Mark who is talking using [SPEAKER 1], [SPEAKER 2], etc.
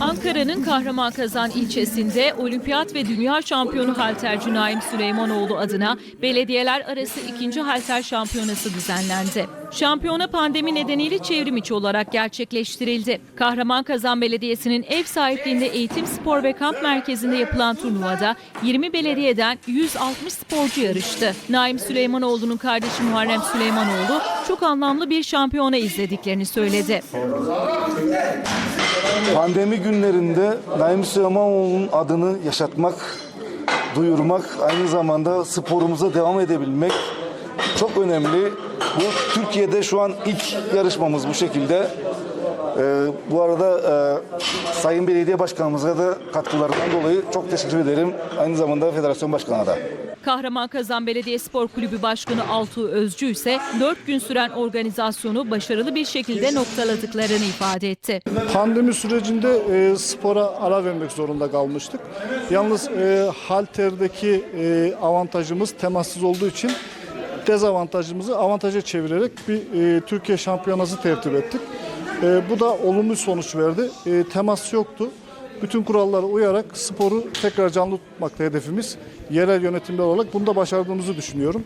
[SPEAKER 1] Ankara'nın Kahramanmaraş ilçesinde olimpiyat ve dünya şampiyonu halterci Naim Süleymanoğlu adına belediyeler arası ikinci halter şampiyonası düzenlendi. Şampiyona pandemi nedeniyle çevrim içi olarak gerçekleştirildi. Kahramanmaraş Belediyesi'nin ev sahipliğinde eğitim, spor ve kamp merkezinde yapılan turnuvada 20 belediyeden 160 sporcu yarıştı. Naim Süleymanoğlu'nun kardeşi Muharrem Süleymanoğlu çok anlamlı bir şampiyona izlediklerini söyledi.
[SPEAKER 2] Pandemi günlerinde Naim Süleymanoğlu'nun adını yaşatmak, duyurmak, aynı zamanda sporumuza devam edebilmek çok önemli. Bu Türkiye'de şu an ilk yarışmamız bu şekilde. Ee, bu arada e, Sayın Belediye Başkanımıza da katkılarından dolayı çok teşekkür ederim. Aynı zamanda Federasyon Başkanı'na da.
[SPEAKER 1] Kahramanmaraş Belediye Spor Kulübü Başkanı Altuğ Özcü ise 4 gün süren organizasyonu başarılı bir şekilde noktaladıklarını ifade etti.
[SPEAKER 3] Pandemi sürecinde e, spora ara vermek zorunda kalmıştık. Yalnız e, halterdeki e, avantajımız temassız olduğu için dezavantajımızı avantaja çevirerek bir e, Türkiye şampiyonası tertip ettik. E, bu da olumlu sonuç verdi. E, temas yoktu. Bütün kurallara uyarak sporu tekrar canlı tutmakta hedefimiz. Yerel yönetimler olarak bunu da başardığımızı düşünüyorum.